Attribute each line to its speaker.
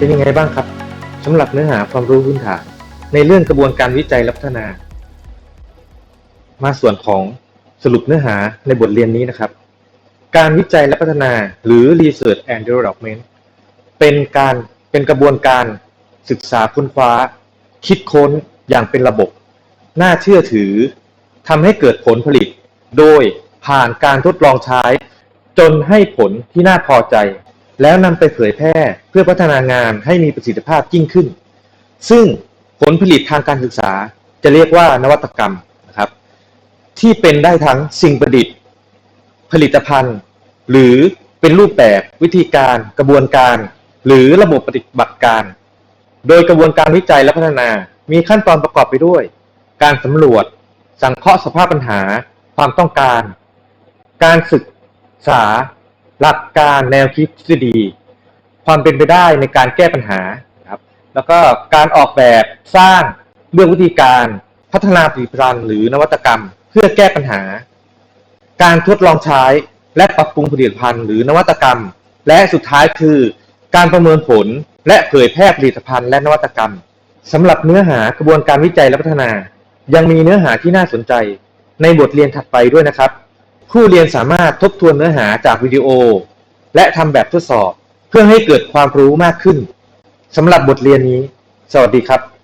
Speaker 1: เป็นยังไงบ้างครับสำหรับเนื้อหาความรู้พื้นฐาน ในเรื่องกระบวนการวิจัยและพัฒนา มาส่วนของสรุปเนื้อหาในบทเรียนนี้นะครับ การวิจัยและพัฒนาหรือ Research and Development เป็นการเป็นกระบวนการศึกษาค้นคว้า คิดค้นอย่างเป็นระบบ น่าเชื่อถือทำให้เกิดผลผลิต โดยผ่านการทดลองใช้ จนให้ผลที่น่าพอใจ แล้วนำไปเผยแพร่เพื่อพัฒนางานให้มีประสิทธิภาพยิ่งขึ้น ซึ่งผลผลิตทางการศึกษาจะเรียกว่านวัตกรรมนะครับ ที่เป็นได้ทั้งสิ่งประดิษฐ์ ผลิตภัณฑ์ หรือเป็นรูปแบบวิธีการ กระบวนการ หรือระบบปฏิบัติการ โดยกระบวนการวิจัยและพัฒนา มีขั้นตอนประกอบไปด้วย การสำรวจ สังเคราะห์สภาพปัญหา ความต้องการ การศึกษา หลักการแนวคิดทฤษฎี ความเป็นไปได้ในการแก้ปัญหาครับแล้วก็การออกแบบสร้างเรื่องวิธีการพัฒนาผลิตภัณฑ์หรือนวัตกรรม เพื่อแก้ปัญหา การทดลองใช้และปรับปรุงผลิตภัณฑ์หรือนวัตกรรม และสุดท้ายคือ การประเมินผลและเผยแพร่ผลิตภัณฑ์และนวัตกรรมสำหรับเนื้อหากระบวนการวิจัยและพัฒนา ยังมีเนื้อหาที่น่าสนใจในบทเรียนถัดไปด้วยนะครับ ผู้เรียนสามารถทบทวนเนื้อหาจากวิดีโอ และทำแบบทดสอบ เพื่อให้เกิดความรู้มากขึ้นสำหรับบทเรียนนี้ สวัสดีครับ